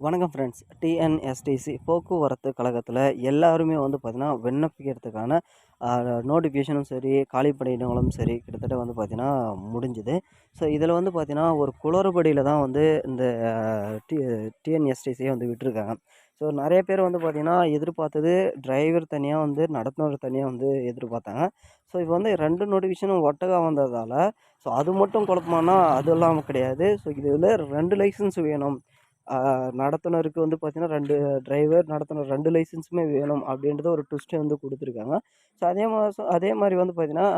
வணக்கம் friends TNSTC போக்குவரத்து கழகத்தில் எல்லாருமே வந்து பார்த்திங்கன்னா விண்ணப்பிக்கிறதுக்கான நோட்டிஃபிகேஷனும் சரி காலி பணியிடங்களும் சரி கிட்டத்தட்ட வந்து பார்த்திங்கன்னா முடிஞ்சுது. ஸோ இதில் வந்து பார்த்திங்கன்னா ஒரு குளறுபடியில் தான் வந்து இந்த டி டிஎன்எஸ்டிசியை வந்து விட்டுருக்காங்க. ஸோ நிறைய பேர் வந்து பார்த்திங்கன்னா எதிர்பார்த்தது டிரைவர் தனியாக வந்து நடத்துனர் தனியாக வந்து எதிர்பார்த்தாங்க. ஸோ இப்போ வந்து ரெண்டு நோட்டிஃபிகேஷனும் ஒட்டகாக வந்ததால் ஸோ அது மட்டும் குழப்பமானா அது இல்லாமல் கிடையாது. ஸோ இதில் ரெண்டு லைசன்ஸ் வேணும். நடத்துனருக்கு வந்து பார்த்திங்கன்னா ரெண்டு டிரைவர் நடத்துனர் ரெண்டு லைசன்ஸுமே வேணும் அப்படின்றத ஒரு ட்விஸ்ட்டை வந்து கொடுத்துருக்காங்க. ஸோ அதே மாதம் அதே மாதிரி வந்து பார்த்திங்கன்னா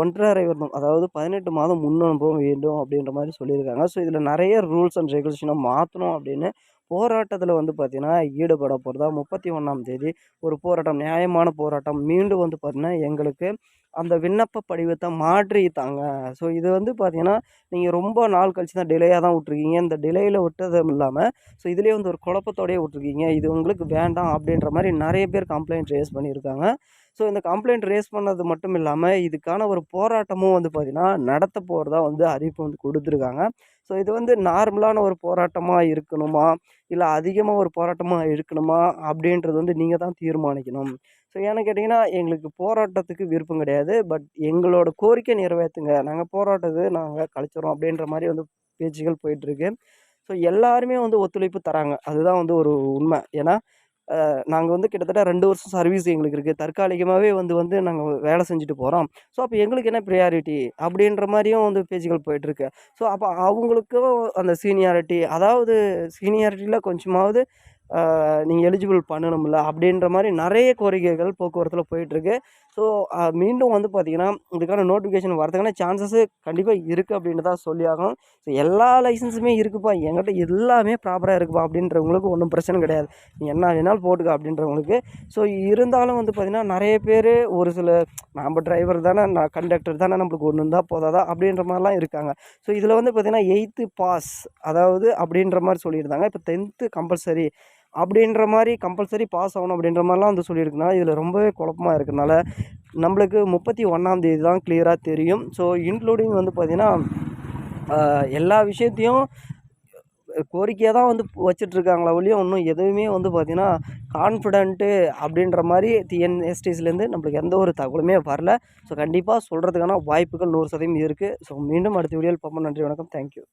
ஒன்றரை வருடம் அதாவது பதினெட்டு மாதம் முன் அனுபவம் வேண்டும் அப்படின்ற மாதிரி சொல்லியிருக்காங்க. ஸோ இதில் நிறைய ரூல்ஸ் அண்ட் ரெகுலேஷனை மாற்றணும் அப்படின்னு போராட்டத்தில் வந்து பார்த்திங்கன்னா ஈடுபட போகிறதா முப்பத்தி ஒன்றாம் தேதி ஒரு போராட்டம் நியாயமான போராட்டம் மீண்டும் வந்து பார்த்திங்கன்னா எங்களுக்கு அந்த விண்ணப்ப படிவத்தை மாற்றித்தாங்க ஸோ இது வந்து பார்த்திங்கன்னா நீங்கள் ரொம்ப நாள் கழிச்சு தான் டிலேயாக தான் விட்ருக்கீங்க இந்த டிலேயில் விட்டதும் இல்லாமல் ஸோ இதுலேயே வந்து ஒரு குழப்பத்தோடயே விட்ருக்கீங்க இது உங்களுக்கு வேண்டாம் அப்படின்ற மாதிரி நிறைய பேர் கம்ப்ளைண்ட் ரேஸ் பண்ணியிருக்காங்க. ஸோ இந்த கம்ப்ளைண்ட் ரேஸ் பண்ணது மட்டும் இல்லாமல் இதுக்கான ஒரு போராட்டமும் வந்து பார்த்திங்கன்னா நடத்த போகிறதா வந்து அறிவிப்பு வந்து கொடுத்துருக்காங்க. ஸோ இது வந்து நார்மலான ஒரு போராட்டமாக இருக்கணுமா? இல்லை அதிகமாக ஒரு போராட்டமாக இருக்கணுமா? அப்படின்றது வந்து நீங்கள் தான் தீர்மானிக்கணும். ஸோ ஏன்னு கேட்டிங்கன்னா எங்களுக்கு போராட்டத்துக்கு விருப்பம் கிடையாது. பட் எங்களோட கோரிக்கை நிறைவேற்றுங்க நாங்கள் போராட்டத்தை நாங்கள் கழிச்சிடறோம் அப்படின்ற மாதிரி வந்து பேச்சுகள் போயிட்டுருக்கு ஸோ எல்லாருமே வந்து ஒத்துழைப்பு தராங்க. அதுதான் வந்து ஒரு உண்மை. ஏன்னா நாங்கள் வந்து கிட்டத்தட்ட ரெண்டு வருஷம் சர்வீஸ் எங்களுக்கு இருக்குது தற்காலிகமாகவே வந்து வந்து நாங்கள் வேலை செஞ்சுட்டு போகிறோம் ஸோ அப்போ எங்களுக்கு என்ன ப்ரியாரிட்டி அப்படின்ற மாதிரியும் வந்து பேச்சுகள் போயிட்டுருக்கு ஸோ அப்போ அவங்களுக்கும் அந்த சீனியாரிட்டி அதாவது சீனியாரிட்டியில் கொஞ்சமாவது நீங்கள் எலிஜிபிள் பண்ணணும்ல அப்படின்ற மாதிரி நிறைய கோரிக்கைகள் போக்குவரத்தில் போயிட்டுருக்கு ஸோ மீண்டும் வந்து பார்த்திங்கன்னா இதுக்கான நோட்டிஃபிகேஷன் வரதுக்கான சான்சஸ்ஸு கண்டிப்பாக இருக்குது அப்படின்னு தான் சொல்லி ஆகணும். ஸோ எல்லா லைசன்ஸுமே இருக்குப்பா. என்கிட்ட எல்லாமே ப்ராப்பராக இருக்குப்பா அப்படின்றவங்களுக்கு ஒன்றும் பிரச்சனை கிடையாது. நீ என்ன வேணாலும் போட்டுக்க அப்படின்றவங்களுக்கு. ஸோ இருந்தாலும் வந்து பார்த்திங்கன்னா நிறைய பேர் ஒரு சில நம்ம டிரைவர் தானே நான் கண்டக்டர் தானே நம்மளுக்கு ஒன்று இருந்தால் போதாதா அப்படின்ற மாதிரிலாம் இருக்காங்க. ஸோ இதில் வந்து பார்த்திங்கன்னா எயித்து பாஸ் அதாவது அப்படின்ற மாதிரி சொல்லியிருந்தாங்க. இப்போ டென்த்து கம்பல்சரி அப்படின்ற மாதிரி கம்பல்சரி பாஸ் ஆகணும் அப்படின்ற மாதிரிலாம் வந்து சொல்லியிருக்குனால இதில் ரொம்பவே குழப்பமாக இருக்கிறனால நம்மளுக்கு முப்பத்தி ஒன்றாந்தேதி தான் கிளியராக தெரியும். ஸோ இன்க்ளூடிங் வந்து பார்த்திங்கன்னா எல்லா விஷயத்தையும் கோரிக்கையாக தான் வந்து வச்சிட்ருக்காங்களா ஒழிய ஒன்றும் எதுவுமே வந்து பார்த்திங்கன்னா கான்ஃபிடென்ட்டு அப்படின்ற மாதிரி டிஎன்எஸ்டிஸ்லேருந்து நம்மளுக்கு எந்த ஒரு தகவலுமே வரல. ஸோ கண்டிப்பாக சொல்கிறதுக்கான வாய்ப்புகள் நூறு சதவீதம் இருக்குது ஸோ மீண்டும் அடுத்த வீடியோவில் பார்ப்போம். நன்றி வணக்கம். தேங்க்யூ